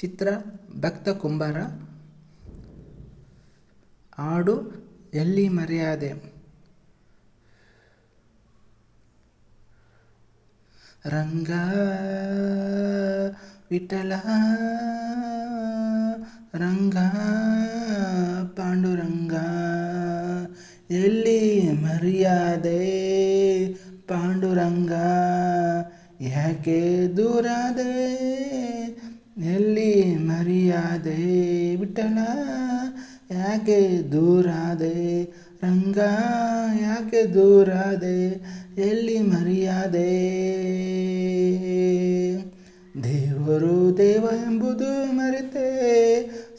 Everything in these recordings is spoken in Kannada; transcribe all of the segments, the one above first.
ಚಿತ್ರ, ಭಕ್ತ ಕುಂಬಾರ, ಹಾಡು, ಎಲ್ಲಿ ಮರ್ಯಾದೆ. ರಂಗ, ವಿಠಲ, ರಂಗ, ಪಾಂಡುರಂಗ, ಎಲ್ಲಿ ಮರ್ಯಾದೆ, ಪಾಂಡುರಂಗ, ಯಾಕೆ ದೂರಾದೆ? ವಿಠಲ ಯಾಕೆ ದೂರಾದೆ? ರಂಗ ಯಾಕೆ ದೂರಾದೆ? ಎಲ್ಲಿ ಮರ್ಯಾದೆ? ದೇವರು ದೇವ ಎಂಬುದು ಮರೆತೆ,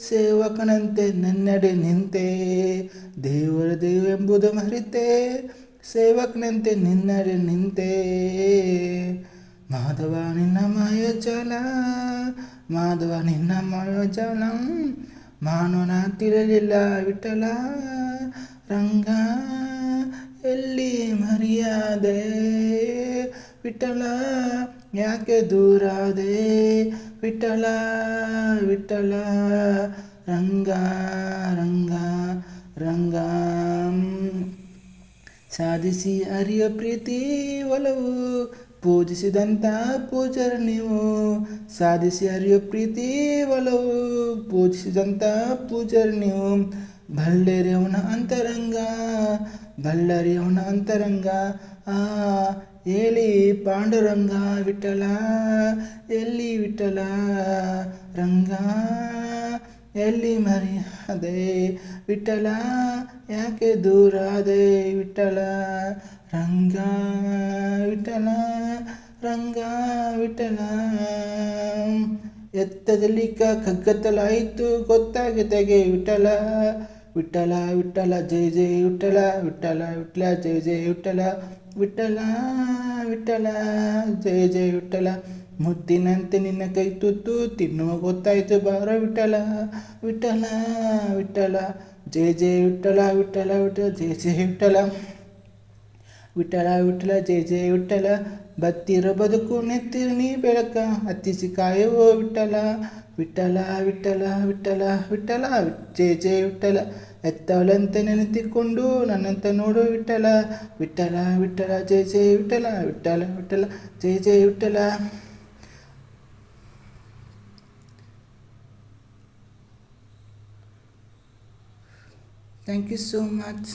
ಸೇವಕನಂತೆ ನನ್ನಡೆ ನಿಂತೆ. ದೇವರು ದೇವ ಎಂಬುದು ಮರೆತೆ, ಸೇವಕನಂತೆ ನಿನ್ನಡೆ ನಿಂತೆ. ಮಾಧವ ನಿನ್ನ ಮಾಯಜಾಲ ಮಾಧವ ನಿನ್ನ ಮಾಯಜಾಲ ಮಾನವನ ತಿರಲಿಲ್ಲ ವಿಠಲ ರಂಗ ಎಲ್ಲಿ ಮರಿಯಾದೆ? ವಿಠಲ, ಯಾಕೆ ದೂರಾದೆ? ವಿಠಲ ವಿಠಲ ರಂಗ ರಂಗ ರಂಗ. ಸಾಧಿಸಿ ಅರಿಯ ಪ್ರೀತಿ ಒಲವು ಪೂಜಿಸಿದಂಥ ಪೂಜರ ನೀವು ಸಾಧಿಸಿ ಅರಿಯ ಪ್ರೀತಿ ಒಲವು ಪೂಜಿಸಿದಂಥ ಪೂಜರ ನೀವು ಬಳ್ಳರಿ ಅವನ ಅಂತರಂಗ ಬಳ್ಳರಿ ಅವನ ಅಂತರಂಗ ಆ ಹೇಳಿ ಪಾಂಡುರಂಗ ವಿಠಲ ಎಲ್ಲಿ ವಿಠಲ ರಂಗ ಎಲ್ಲಿ ಮರ್ಯಾದೆ ವಿಠಲ ಯಾಕೆ ದೂರಾದೆ ವಿಠಲ ರಂಗ ವಿಠಲ ರಂಗ ವಿಠಲ ಎತ್ತದಲ್ಲಿ ಕಗ್ಗತ್ತಲಾಯಿತು ಗೊತ್ತಾಗತೆಗೆ ವಿಠಲ. ವಿಠಲ ವಿಠಲ, ಜೈ ಜೈ, ವಿಠಲ. ವಿಠಲ ವಿಠಲ, ಜೈ ಜೈ, ವಿಠಲ. ವಿಠಲ ವಿಠಲ, ಜೈ ಜೈ, ವಿಠಲ. ಮುತ್ತಿನಂತೆ ನಿನ್ನ ಕೈ ತುತ್ತು, ತಿನ್ನುವ ಗೊತ್ತಾಯಿತು ಬಾರ ವಿಠಲ. ವಿಠಲ ವಿಠಲ. ಜೈ ಜೈ, ವಿಠಲ ವಿಠಲ ವಿಠಲ, ಜೈ ಜೈ, ವಿಠಲ. ವಿಠಲ ವಿಠಲ ಜಯ ಜಯ ವಿಠಲ ಬತ್ತಿರ ಬದುಕು ನೆತ್ತಿರು ನೀ ಬೆಳಕ. ಹತ್ತಿಸಿ ಕಾಯುವೋ ವಿಠಲ ವಿಠಲ ವಿಠಲ ವಿಠಲ ವಿಠಲ ಜಯ ಜಯ ವಿಠಲ ಎತ್ತವಳಂತ ನೆನೆತಿಕೊಂಡು ನನ್ನಂತ ನೋಡು ವಿಠಲ ವಿಠಲ ವಿಠಲ ಜಯ ಜಯ ವಿಠಲ ವಿಠಲ ವಿಠಲ ಜಯ ಜಯ Vitthala thank you so much